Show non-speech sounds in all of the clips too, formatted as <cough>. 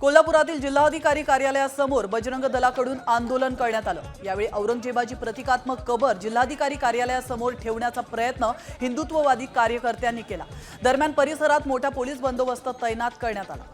कोल्हापुरातील जिल्हाधिकारी कार्यालयासमोर बजरंग दलाकडून आंदोलन करण्यात आलं. यावेळी औरंगजेबाची प्रतिकात्मक कबर जिल्हाधिकारी कार्यालयासमोर ठेवण्याचा प्रयत्न हिंदुत्ववादी कार्यकर्त्यांनी केला. दरम्यान परिसरात मोठा पोलीस बंदोबस्त तैनात करण्यात आला.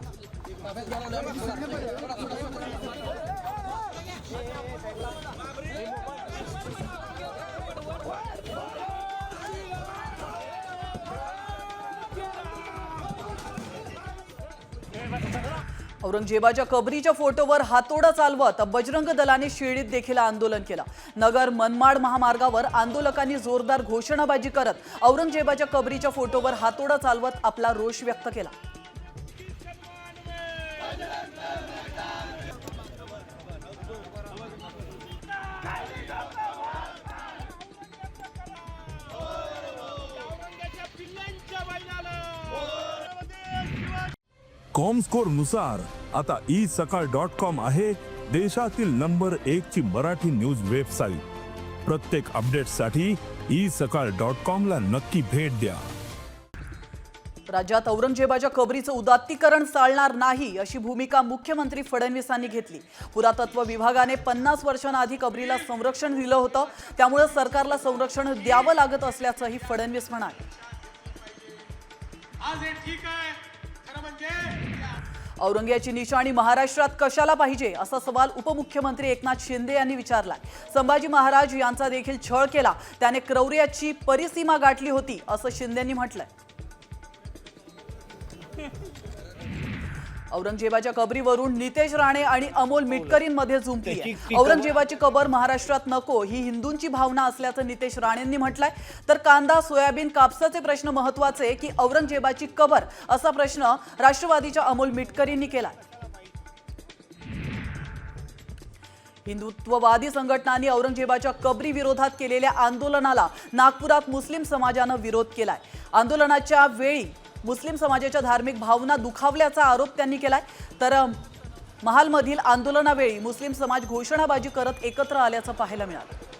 औरंगजेबाच्या कबरीच्या फोटोवर हातोडा चालवत बजरंग दलाने शिर्डीत देखील आंदोलन केलं. नगर मनमाड महामार्गावर आंदोलकांनी जोरदार घोषणाबाजी करत औरंगजेबाच्या कबरीच्या फोटोवर हातोडा चालवत आपला रोष व्यक्त केला. कॉमस्कोरनुसार आता ई सकाळ डॉट कॉम आहे देशातील नंबर एक ची मराठी न्यूज वेबसाईट प्रत्येक अपडेटसाठी ई सकाळ डॉट कॉम ला नक्की भेट द्या. राज्यात औरंगजेबाच्या कबरीचं उदात्तीकरण चालणार नाही अशी भूमिका मुख्यमंत्री फडणवीसांनी घेतली. पुरातत्व विभागाने पन्नास वर्षांआधी कबरीला संरक्षण दिलं होतं. त्यामुळे सरकारला संरक्षण द्यावं लागत असल्याचंही फडणवीस म्हणाले. औरंग्याची निशाणी महाराष्ट्रात कशाला पाहिजे असा सवाल उपमुख्यमंत्री एकनाथ शिंदे यांनी विचारलाय. संभाजी महाराज यांचा देखील छळ केला. त्याने क्रौर्याची परिसीमा गाठली होती असं शिंदेंनी म्हटलंय. <laughs> औरंगजेबाच्या कबरीवरून नितेश राणे आणि अमोल मिटकरींमध्ये झुंपली औरंगजेबाची कबर महाराष्ट्रात नको ही हिंदूंची भावना असल्याचं नितेश राणेंनी म्हटलंय. तर कांदा सोयाबीन कापसाचे प्रश्न महत्त्वाचे की औरंगजेबाची कबर असा प्रश्न राष्ट्रवादीच्या अमोल मिटकरींनी केलाय. हिंदुत्ववादी संघटनांनी औरंगजेबाच्या कबरी विरोधात केलेल्या आंदोलनाला नागपुरात मुस्लिम समाजानं विरोध केलाय. आंदोलनाच्या वेळी मुस्लिम समाजाच्या धार्मिक भावना दुखावल्याचा आरोप त्यांनी केलाय. तर महालमधील आंदोलनावेळी मुस्लिम समाज घोषणाबाजी करत एकत्र आल्याचं पाहायला मिळालं.